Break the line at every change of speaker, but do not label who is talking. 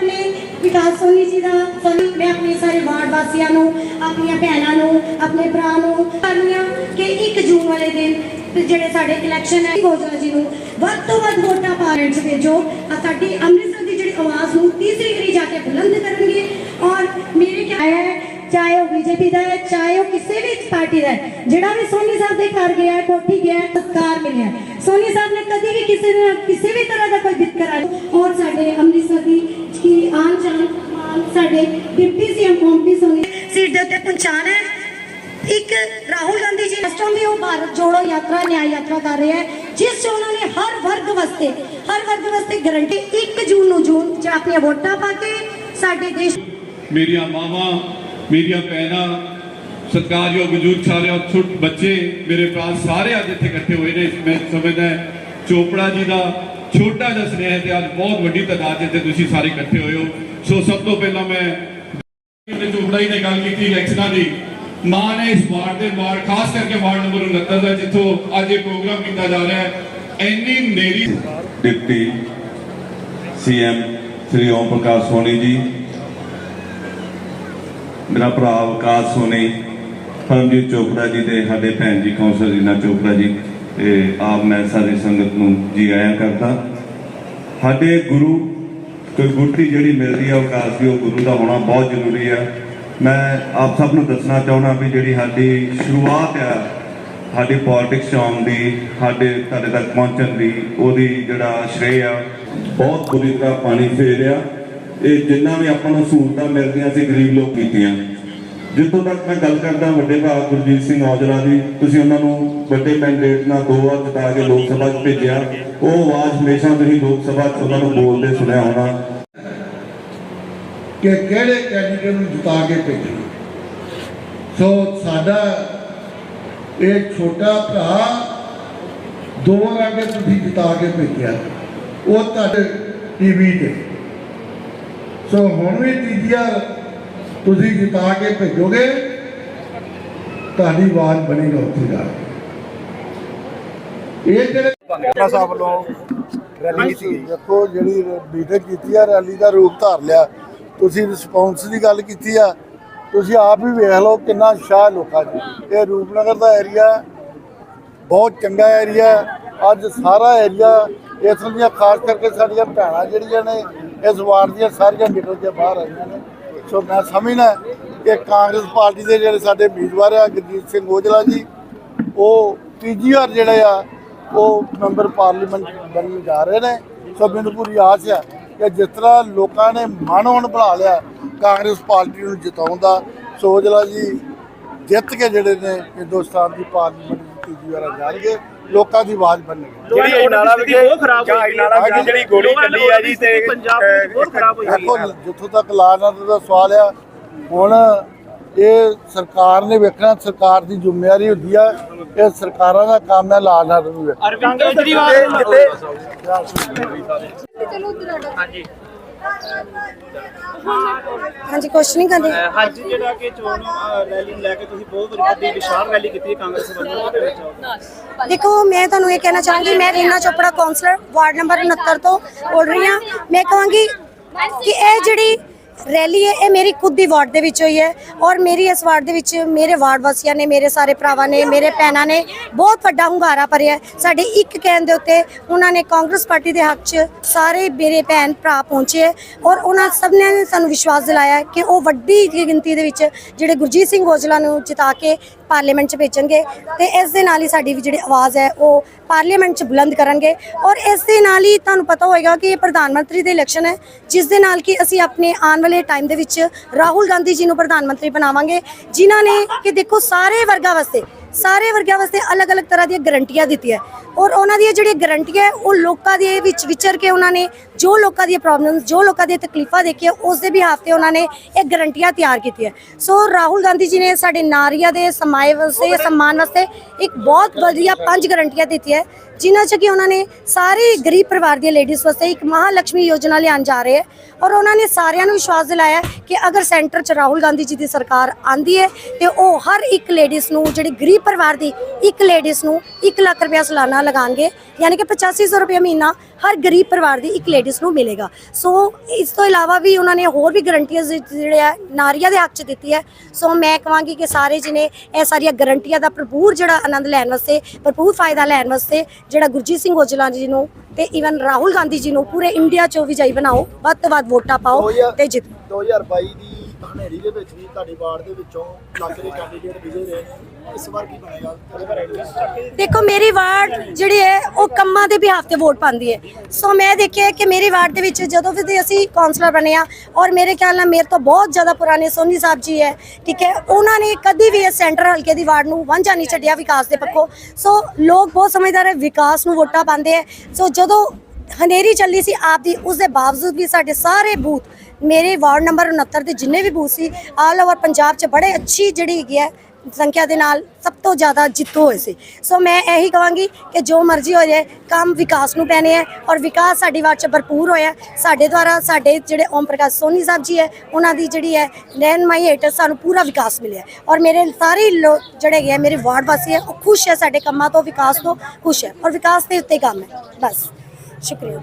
ਆਪਣੇ ਵਿਕਾਸ ਸੋਨੀ ਜੀ ਦਾ ਸੋਨੀ ਮੈਂ ਆਪਣੇ ਸਾਰੇ ਵਾਰਡ ਵਾਸੀਆਂ ਨੂੰ ਆਪਣੀਆਂ ਭੈਣਾਂ ਨੂੰ ਆਪਣੇ ਭਰਾ ਨੂੰ ਕਰਨੀਆਂ ਕਿ 1 ਜੂਨ ਵਾਲੇ ਦਿਨ ਜਿਹੜੇ ਸਾਡੇ ਇਲੈਕਸ਼ਨ ਹੈ ਗੋਜਲਾ ਜੀ ਨੂੰ ਵੱਧ ਤੋਂ ਵੱਧ ਵੋਟਾਂ ਪਾਰਟ ਭੇਜੋ। ਸਾਡੀ ਅੰਮ੍ਰਿਤਸਰ ਦੀ ਜਿਹੜੀ ਆਵਾਜ਼ ਨੂੰ ਤੀਸਰੀ ਵਾਰੀ ਜਾ ਕੇ ਬੁਲੰਦ ਕਰਨਗੇ। ਔਰ ਮੇਰੇ ਕਿਹਾ ਹੈ ਚਾਹੇ ਉਹ ਬੀਜੇਪੀ ਦਾ ਹੈ ਚਾਹੇ ਉਹ ਕਿਸੇ ਵੀ ਪਾਰਟੀ ਦਾ ਹੈ ਜਿਹੜਾ ਵੀ ਸੋਨੀ ਸਾਹਿਬ ਦੇ ਘਰ ਗਿਆ ਹੈ, ਕੋਠੀ ਗਿਆ ਹੈ, ਮਿਲਿਆ। ਸੋਨੀ ਸਾਹਿਬ ਨੇ ਕਦੀ ਵੀ ਕਿਸੇ ਨੇ ਕਿਸੇ ਵੀ ਤਰ੍ਹਾਂ ਦਾ ਕੋਈ ਵਿਤਕਰਾ ਨਹੀਂ ਔਰ ਸਾਡੇ ਅੰਮ੍ਰਿਤਸਰ ਦੀ ਕੀ ਆਨ ਜਾਨ ਮਾਨ ਸਾਡੇ deputy CM OP Soni seat ਦੇ ਉੱਤੇ ਪਹੁੰਚਾਣਾ ਹੈ। ਇੱਕ ਰਾਹੁਲ ਗਾਂਧੀ ਜੀ ਇਸ ਟਾਈਮ ਵੀ ਉਹ ਭਾਰਤ ਜੋੜੋ ਯਾਤਰਾ ਨਿਆਂ ਯਾਤਰਾ ਕਰ ਰਹੇ ਹੈ ਜਿਸ 'ਚ ਉਹਨਾਂ ਨੇ ਹਰ ਵਰਗ ਵਾਸਤੇ ਹਰ ਵਰਗ ਵਾਸਤੇ ਗਰੰਟੀ 1 ਜੂਨ ਨੂੰ ਜੂਨ 'ਚ ਆਪਣੀਆਂ ਵੋਟਾਂ ਪਾ ਕੇ ਸਾਡੇ ਦੇਸ਼
ਮੇਰੀਆਂ ਮਾਵਾਂ ਮੇਰੀਆਂ ਭੈਣਾਂ ਸਤਿਕਾਰਯੋਗ ਬਜ਼ੁਰਗ ਸਾਰੇ ਔਰ ਛੋਟ ਬੱਚੇ ਮੇਰੇ ਭਰਾ ਸਾਰੇ ਅੱਜ ਇੱਥੇ ਇਕੱਠੇ ਹੋਏ ਨੇ ਮੈਂ ਸਮਝਦਾ ਚੋਪੜਾ ਜੀ ਦਾ ਛੋਟਾ ਜਿਹਾ ਸਨੇਹ ਤੇ ਅੱਜ ਬਹੁਤ ਵੱਡੀ ਤਾਦਾਦ 'ਚ ਤੁਸੀਂ ਸਾਰੇ ਇਕੱਠੇ ਹੋਏ ਹੋ। ਸੋ ਸਭ ਤੋਂ ਪਹਿਲਾਂ ਮੈਂ ਚੋਪੜਾ ਜੀ ਨੇ ਗੱਲ ਕੀਤੀ, ਇਲੈਕਸ਼ਨਾਂ ਦੀ। ਮਾਂ ਨੇ ਇਸ ਵਾਰਡ ਦੇ ਵਾਰਡ ਖਾਸ ਕਰਕੇ ਵਾਰਡ ਨੰਬਰ 69 ਦਾ, ਜਿੱਥੋਂ ਅੱਜ ਇਹ ਪ੍ਰੋਗਰਾਮ ਕੀਤਾ ਜਾ ਰਿਹਾ ਹੈ। ਇੰਨੀ ਨੇਰੀ
ਡਿਪਟੀ ਸੀਐਮ ਸ੍ਰੀ ਓਮ ਪ੍ਰਕਾਸ਼ ਸੋਨੀ ਜੀ, ਮੇਰਾ ਭਰਾ ਵਿਕਾਸ ਸੋਨੀ, ਪਰਮਜੀਤ ਚੋਪੜਾ ਜੀ ਤੇ ਸਾਡੇ ਭੈਣ ਜੀ ਕੌਂਸਲ ਰੀਨਾ ਚੋਪੜਾ ਜੀ। ਤੇ ਆਪ ਮੈਂ ਸਾਰੀ ਸੰਗਤ ਨੂੰ ਜੀ ਆਇਆਂ ਕਰਦਾ। ਸਾਡੇ ਗੁਰੂ ਕੋਈ ਗੁਰਤੀ ਜਿਹੜੀ ਮਿਲਦੀ ਹੈ ਵਿਕਾਸ ਦੀ, ਉਹ ਗੁਰੂ ਦਾ ਹੋਣਾ ਬਹੁਤ ਜ਼ਰੂਰੀ ਆ। ਮੈਂ ਆਪ ਸਭ ਨੂੰ ਦੱਸਣਾ ਚਾਹੁੰਦਾ ਵੀ ਜਿਹੜੀ ਸਾਡੀ ਸ਼ੁਰੂਆਤ ਆ, ਸਾਡੀ ਪੋਲਿਟਿਕਸ ਚ ਆਉਣ ਦੀ, ਸਾਡੇ ਤੁਹਾਡੇ ਤੱਕ ਪਹੁੰਚਣ ਦੀ, ਉਹਦੀ ਜਿਹੜਾ ਸ਼੍ਰੇ ਆ, ਬਹੁਤ ਬੁਰੀ ਤਰ੍ਹਾਂ ਪਾਣੀ ਫੇਰਿਆ। ਇਹ ਜਿੰਨਾ ਵੀ ਆਪਾਂ ਨੂੰ ਸਹੂਲਤਾਂ ਮਿਲਦੀਆਂ ਸੀ, ਗਰੀਬ ਲੋਕ ਕੀਤੀਆਂ। ਜਿੱਥੋਂ ਤੱਕ ਮੈਂ ਗੱਲ ਕਰਦਾ ਵੱਡੇ ਭਰਾ ਗੁਰਜੀਤ ਸਿੰਘ ਔਜਲਾ ਦੀ, ਤੁਸੀਂ ਉਹਨਾਂ ਨੂੰ ਵੱਡੇ ਮੈਂਡੇਟ ਨਾਲ ਦੋ ਵਾਰ ਜਿਤਾ ਕੇ ਲੋਕ ਸਭਾ 'ਚ ਭੇਜਿਆ। ਉਹ ਆਵਾਜ਼ ਹਮੇਸ਼ਾ ਤੁਸੀਂ ਲੋਕ ਸਭਾ 'ਚ ਉਹਨਾਂ ਨੂੰ ਬੋਲਦੇ ਸੁਣਿਆ ਹੋਣਾ।
ਕਿ ਕਿਹੜੇ ਕੈਂਡੀਡੇਟ ਨੂੰ ਜਿਤਾ ਕੇ ਭੇਜਣਾ? ਸੋ ਸਾਡਾ ਇਹ ਛੋਟਾ ਭਰਾ ਦੋ ਵਾਰ ਤੁਸੀਂ ਜਿਤਾ ਕੇ ਭੇਜਿਆ। ਉਹ ਤੁਹਾਡੇ ਟੀਵੀ ਤੇ। ਸੋ ਹੁਣ ਵੀ ਤੀਜੀ ਤੁਸੀਂ ਜਿਤਾ ਕੇ ਭੇਜੋਗੇ ਤੁਹਾਡੀ ਆਵਾਜ਼ ਬਣੇਗਾ ਉੱਥੇ ਜਾ ਕੇ। ਇਹ ਜਿਹੜੇ
ਆਪਣਾ ਸਾਹਿਬ ਵੱਲੋਂ ਰੈਲੀ ਕੀਤੀ ਦੇਖੋ ਜਿਹੜੀ ਮੀਟਿੰਗ ਕੀਤੀ ਆ ਰੈਲੀ ਦਾ ਰੂਪ ਧਾਰ ਲਿਆ। ਤੁਸੀਂ ਰਿਸਪੌਂਸ ਦੀ ਗੱਲ ਕੀਤੀ ਆ ਤੁਸੀਂ ਆਪ ਹੀ ਵੇਖ ਲਓ ਕਿੰਨਾ ਉਤਸ਼ਾਹ ਲੋਕਾਂ 'ਚ। ਇਹ ਰੂਪਨਗਰ ਦਾ ਏਰੀਆ ਬਹੁਤ ਚੰਗਾ ਏਰੀਆ ਅੱਜ ਸਾਰਾ ਏਰੀਆ ਇਸ ਦੀਆਂ ਖਾਸ ਕਰਕੇ ਸਾਡੀਆਂ ਭੈਣਾਂ ਜਿਹੜੀਆਂ ਨੇ ਇਸ ਵਾਰਡ ਦੀਆਂ ਸਾਰੀਆਂ ਨਿਕਲ ਕੇ ਬਾਹਰ ਆਈਆਂ ਨੇ। ਸੋ ਮੈਂ ਸਮਝਣਾ ਕਿ ਕਾਂਗਰਸ ਪਾਰਟੀ ਦੇ ਜਿਹੜੇ ਸਾਡੇ ਉਮੀਦਵਾਰ ਆ, ਗੁਰਜੀਤ ਸਿੰਘ ਔਜਲਾ ਜੀ, ਉਹ ਤੀਜੀ ਵਾਰ ਜਿਹੜੇ ਆ, ਉਹ ਮੈਂਬਰ ਪਾਰਲੀਮੈਂਟ ਬਣਨ ਜਾ ਰਹੇ ਨੇ। ਸੋ ਮੈਨੂੰ ਪੂਰੀ ਆਸ ਆ ਕਿ ਜਿਸ ਤਰ੍ਹਾਂ ਲੋਕਾਂ ਨੇ ਮਨ ਹੁਣ ਬਣਾ ਲਿਆ ਕਾਂਗਰਸ ਪਾਰਟੀ ਨੂੰ ਜਿਤਾਉਣ ਦਾ, ਸੋ ਔਜਲਾ ਜੀ ਜਿੱਤ ਕੇ ਜਿਹੜੇ ਨੇ ਹਿੰਦੁਸਤਾਨ ਦੀ ਪਾਰਲੀਮੈਂਟ ਵਿੱਚ ਤੀਜੀ ਵਾਰ ਜਾਣਗੇ। ਲੋਕਾਂ ਦੀ ਆਵਾਜ਼ ਬਣਨਗੇ
ਜਿਹੜੀ ਨਾਲਾ ਵਿਖੇ ਬਹੁਤ ਖਰਾਬ ਹੋਈ
ਨਾਲਾ ਵਿਖੇ
ਜਿਹੜੀ ਗੋਲੀ ਚੱਲੀ ਆ ਜੀ ਤੇ ਪੰਜਾਬ ਦੀ ਬਹੁਤ ਖਰਾਬ ਹੋਈ
ਦੇਖੋ ਜਿੱਥੋਂ ਤੱਕ ਲਾਜਨਾਤ ਦਾ ਸਵਾਲ ਆ ਹੁਣ ਇਹ ਸਰਕਾਰ ਨੇ ਵੇਖਣਾ ਸਰਕਾਰ ਦੀ ਜ਼ਿੰਮੇਵਾਰੀ ਹੁੰਦੀ ਆ ਇਹ ਸਰਕਾਰਾਂ ਦਾ ਕੰਮ ਹੈ ਲਾਜਨਾਤ ਨੂੰ ਵੇਖਣਾ।
ਅਰਵਿੰਦ ਕੇਜਰੀਵਾਲ ਜਿੱਤੇ ਹਾਂਜੀ।
ਹਾਂਜੀ ਕੁਛ ਨਹੀਂ ਕਰਦੇ
ਅੱਜ ਜਿਹੜਾ ਕਿ ਚੋਣ ਰੈਲੀ ਨੂੰ ਲੈ ਕੇ ਤੁਸੀਂ ਬਹੁਤ ਵੱਡੀ ਵਿਸ਼ਾਲ ਰੈਲੀ ਕੀਤੀ ਹੈ ਕਾਂਗਰਸ ਵੱਲੋਂ ਉਹਦੇ ਵਿੱਚ
ਦੇਖੋ ਮੈਂ ਤੁਹਾਨੂੰ ਇਹ ਕਹਿਣਾ ਚਾਹਾਂਗੀ ਮੈਂ Reena Chopra councillor ward number 69 ਤੋਂ ਬੋਲ ਰਹੀ ਹਾਂ। ਮੈਂ ਕਹਾਂਗੀ ਕਿ ਇਹ ਜਿਹੜੀ ਰੈਲੀ ਹੈ, ਇਹ ਮੇਰੀ ਖੁਦ ਦੀ ਵਾਰਡ ਦੇ ਵਿੱਚ ਹੋਈ ਹੈ ਔਰ ਮੇਰੀ ਇਸ ਵਾਰਡ ਦੇ ਵਿੱਚ ਮੇਰੇ ਵਾਰਡ ਵਾਸੀਆਂ ਨੇ, ਮੇਰੇ ਸਾਰੇ ਭਰਾਵਾਂ ਨੇ, ਮੇਰੇ ਭੈਣਾਂ ਨੇ ਬਹੁਤ ਵੱਡਾ ਹੁੰਗਾਰਾ ਭਰਿਆ ਹੈ। ਸਾਡੇ ਇੱਕ ਕਹਿਣ ਦੇ ਉੱਤੇ ਉਹਨਾਂ ਨੇ ਕਾਂਗਰਸ ਪਾਰਟੀ ਦੇ ਹੱਕ 'ਚ ਸਾਰੇ ਮੇਰੇ ਭੈਣ ਭਰਾ ਪਹੁੰਚੇ ਹੈ ਔਰ ਉਹਨਾਂ ਸਭ ਨੇ ਸਾਨੂੰ ਵਿਸ਼ਵਾਸ ਦਿਲਾਇਆ ਕਿ ਉਹ ਵੱਡੀ ਗਿਣਤੀ ਦੇ ਵਿੱਚ ਜਿਹੜੇ ਗੁਰਜੀਤ ਸਿੰਘ ਔਜਲਾ ਨੂੰ ਜਿਤਾ ਕੇ ਪਾਰਲੀਮੈਂਟ 'ਚ ਭੇਜਣਗੇ ਤੇ ਇਸ ਦੇ ਨਾਲ ਹੀ ਸਾਡੀ ਵੀ ਜਿਹੜੀ ਆਵਾਜ਼ ਹੈ ਉਹ ਪਾਰਲੀਮੈਂਟ 'ਚ ਬੁਲੰਦ ਕਰਨਗੇ ਔਰ ਇਸ ਦੇ ਨਾਲ ਹੀ ਤੁਹਾਨੂੰ ਪਤਾ ਹੋਏਗਾ ਕਿ ਇਹ ਪ੍ਰਧਾਨ ਮੰਤਰੀ ਦੇ ਇਲੈਕਸ਼ਨ ਹੈ, ਜਿਸ ਦੇ ਨਾਲ ਕਿ ਅਸੀਂ ਆਪਣੇ ਆਉਣ ਵਾਲੇ ਟਾਈਮ ਦੇ ਵਿੱਚ ਰਾਹੁਲ ਗਾਂਧੀ ਜੀ ਨੂੰ ਪ੍ਰਧਾਨ ਮੰਤਰੀ ਬਣਾਵਾਂਗੇ, ਜਿਨ੍ਹਾਂ ਨੇ ਕਿ ਦੇਖੋ ਸਾਰੇ ਵਰਗਾਂ ਵਾਸਤੇ ਸਾਰੇ ਵਰਗਾਂ ਵਾਸਤੇ ਅਲੱਗ-ਅਲੱਗ ਤਰ੍ਹਾਂ ਦੀਆਂ ਗਰੰਟੀਆਂ ਦਿੱਤੀਆਂ। ਔਰ ਉਹਨਾਂ ਦੀਆਂ ਜਿਹੜੀਆਂ ਗਰੰਟੀਆਂ ਉਹ ਲੋਕਾਂ ਦੇ ਵਿੱਚ ਵਿਚਰ ਕੇ ਉਹਨਾਂ ਨੇ ਜੋ ਲੋਕਾਂ ਦੀਆਂ ਪ੍ਰੋਬਲਮਸ ਜੋ ਲੋਕਾਂ ਦੀਆਂ ਤਕਲੀਫਾਂ ਦੇਖੀਆਂ, ਉਸ ਦੇ ਬਿਹਾਫ ਤੇ ਉਹਨਾਂ ਨੇ ਇਹ ਗਰੰਟੀਆਂ ਤਿਆਰ ਕੀਤੀਆਂ। ਸੋ ਰਾਹੁਲ ਗਾਂਧੀ ਜੀ ਨੇ ਸਾਡੇ ਨਾਰੀਆਂ ਦੇ ਸਮਾਏ ਵਾਸਤੇ, ਸਨਮਾਨ ਵਾਸਤੇ ਇੱਕ ਬਹੁਤ ਵਧੀਆ ਪੰਜ ਗਰੰਟੀਆਂ ਦਿੱਤੀਆਂ ਜਿਨ੍ਹਾਂ ਚ ਕਿ ਉਹਨਾਂ ਨੇ ਸਾਰੇ ਗਰੀਬ ਪਰਿਵਾਰ ਦੀਆਂ ਲੇਡੀਜ਼ ਵਾਸਤੇ ਇੱਕ ਮਹਾਲక్ష్ਮੀ ਯੋਜਨਾ ਲਿਆਉਣ ਜਾ ਰਹੇ ਹੈ। ਔਰ ਉਹਨਾਂ ਨੇ ਸਾਰਿਆਂ ਨੂੰ ਵਿਸ਼ਵਾਸ ਦਿਲਾਇਆ ਕਿ ਅਗਰ ਸੈਂਟਰ 'ਚ ਰਾਹੁਲ ਗਾਂਧੀ ਜੀ ਦੀ ਸਰਕਾਰ ਆਂਦੀ ਹੈ, ਤੇ ਉਹ ਹਰ ਇੱਕ ਲੇਡੀਜ਼ ਨੂੰ, ਜਿਹੜੀ ਗਰੀਬ ਪਰਿਵਾਰ ਦੀ ਇੱਕ ਲੇਡੀਜ਼ ਨੂੰ 1 ਲੱਖ ਰੁਪਇਆ ਸਾਲਾਨਾ ਲਗਾਣਗੇ ਯਾਨੀ ਕਿ 8500 ਰੁਪਏ ਮਹੀਨਾ ਹਰ ਗਰੀਬ ਪਰਿਵਾਰ ਦੀ ਇੱਕ ਲੇਡੀਜ਼ ਨੂੰ ਮਿਲੇਗਾ। ਸੋ ਇਸ ਤੋਂ ਇਲਾਵਾ ਵੀ ਉਹਨਾਂ ਨੇ ਹੋਰ ਵੀ ਗਰੰਟੀਆਂ ਜਿਹੜੇ ਆ ਨਾਰੀਆਂ ਦੇ ਹੱਕ 'ਚ ਦਿੱਤੀ ਹੈ। ਸੋ ਮੈਂ ਕਹਾਂਗੀ ਕਿ ਸਾਰੇ ਜਿਹਨੇ ਇਹ ਸਾਰੀਆਂ ਗਰੰਟੀਆਂ ਦਾ ਭਰਪੂਰ ਜਿਹੜਾ ਆਨੰਦ ਲੈਣ ਵਾਸਤੇ ਭਰਪੂਰ ਫਾਇਦਾ ਲੈਣ ਵਾਸਤੇ ਜਿਹੜਾ ਗੁਰਜੀਤ ਸਿੰਘ ਔਜਲਾ ਜੀ ਨੂੰ ਤੇ ਇਵਨ ਰਾਹੁਲ ਗਾਂਧੀ ਜੀ ਨੂੰ ਪੂਰੇ ਇੰਡੀਆ 'ਚੋਂ ਵਿਜয়ੀ ਬਣਾਓ ਵੱਧ ਤੋਂ ਵੱਧ ਵੋਟਾਂ ਪਾਓ ਤੇ ਜਿੱਤੋ
2022 ਦੀ ਹਨੇਰੀ ਦੇ ਵਿੱਚ ਵੀ ਤੁਹਾਡੀ ਵਾਰਡ ਦੇ ਵਿੱਚੋਂ ਲੱਗ ਦੇ ਕੈਂਡੀਡੇਟ ਵਿਜੇ ਰਹੇ ਨੇ। ਇਸ ਵਾਰ ਕੀ ਬਣੇਗਾ? ਉਹਦੇ ਬਾਰੇ
ਦੇਖੋ, ਮੇਰੀ ਵਾਰਡ ਜਿਹੜੀ ਹੈ, ਉਹ ਕੰਮਾਂ ਦੇ ਬਿਹਾਫ ਤੇ ਵੋਟ ਪਾਉਂਦੀ ਹੈ। ਸੋ ਮੈਂ ਦੇਖਿਆ ਕਿ ਮੇਰੀ ਵਾਰਡ ਦੇ ਵਿੱਚ ਜਦੋਂ ਵੀ ਅਸੀਂ ਕਾਉਂਸਲਰ ਬਣੇ ਆ, ਔਰ ਮੇਰੇ ਖਿਆਲ ਨਾਲ ਮੇਰੇ ਤੋਂ ਬਹੁਤ ਜ਼ਿਆਦਾ ਪੁਰਾਣੇ ਸੋਨੀ ਸਾਹਿਬ ਜੀ ਹੈ, ਠੀਕ ਹੈ, ਉਹਨਾਂ ਨੇ ਕਦੀ ਵੀ ਇਹ ਸੈਂਟਰ ਹਲਕੇ ਦੀ ਵਾਰਡ ਨੂੰ ਵਾਂਝਾ ਨਹੀਂ ਛੱਡਿਆ ਵਿਕਾਸ ਦੇ ਪੱਖੋਂ। ਸੋ ਲੋਕ ਬਹੁਤ ਸਮਝਦਾਰ ਹੈ, ਵਿਕਾਸ ਨੂੰ ਵੋਟਾਂ ਪਾਉਂਦੇ ਹੈ। ਸੋ ਜਦੋਂ ਹਨੇਰੀ ਚੱਲੀ ਸੀ, ਆਪ ਦੀ, ਉਸ ਦੇ ਬਾਵਜੂਦ ਵੀ ਸਾਡੇ ਸਾਰੇ ਬੂਥ ਮੇਰੇ ਵਾਰਡ ਨੰਬਰ 69 ਦੇ ਜਿੰਨੇ ਵੀ ਬੂਥ ਸੀ, ਆਲ ਓਵਰ ਪੰਜਾਬ 'ਚ ਬੜੇ ਅੱਛੀ ਜਿਹੜੀ ਹੈਗੀ ਹੈ ਸੰਖਿਆ ਦੇ ਨਾਲ ਸਭ ਤੋਂ ਜ਼ਿਆਦਾ ਜਿੱਤੂ ਹੋਏ ਸੀ। ਸੋ ਮੈਂ ਇਹੀ ਕਹਾਂਗੀ ਕਿ ਜੋ ਮਰਜ਼ੀ ਹੋ ਜਾਏ, ਕੰਮ ਵਿਕਾਸ ਨੂੰ ਪੈਣੇ ਹੈ ਔਰ ਵਿਕਾਸ ਸਾਡੀ ਵਾਰਡ 'ਚ ਭਰਪੂਰ ਹੋਇਆ ਸਾਡੇ ਦੁਆਰਾ ਸਾਡੇ ਜਿਹੜੇ ਓਮ ਪ੍ਰਕਾਸ਼ ਸੋਨੀ ਸਾਹਿਬ ਜੀ ਹੈ, ਉਹਨਾਂ ਦੀ ਜਿਹੜੀ ਹੈ ਰਹਿਨਮਾਈ ਹੇਠ ਸਾਨੂੰ ਪੂਰਾ ਵਿਕਾਸ ਮਿਲਿਆ ਔਰ ਮੇਰੇ ਸਾਰੇ ਲੋਕ ਜਿਹੜੇ ਹੈਗੇ ਹੈ ਮੇਰੇ ਵਾਰਡ ਵਾਸੀ ਹੈ, ਉਹ ਖੁਸ਼ ਹੈ ਸਾਡੇ ਕੰਮਾਂ ਤੋਂ, ਵਿਕਾਸ ਤੋਂ ਖੁਸ਼ ਹੈ ਔਰ ਵਿਕਾਸ ਦੇ ਉੱਤੇ ਕੰਮ ਹੈ। ਬਸ, ਸ਼ੁਕਰੀਆ।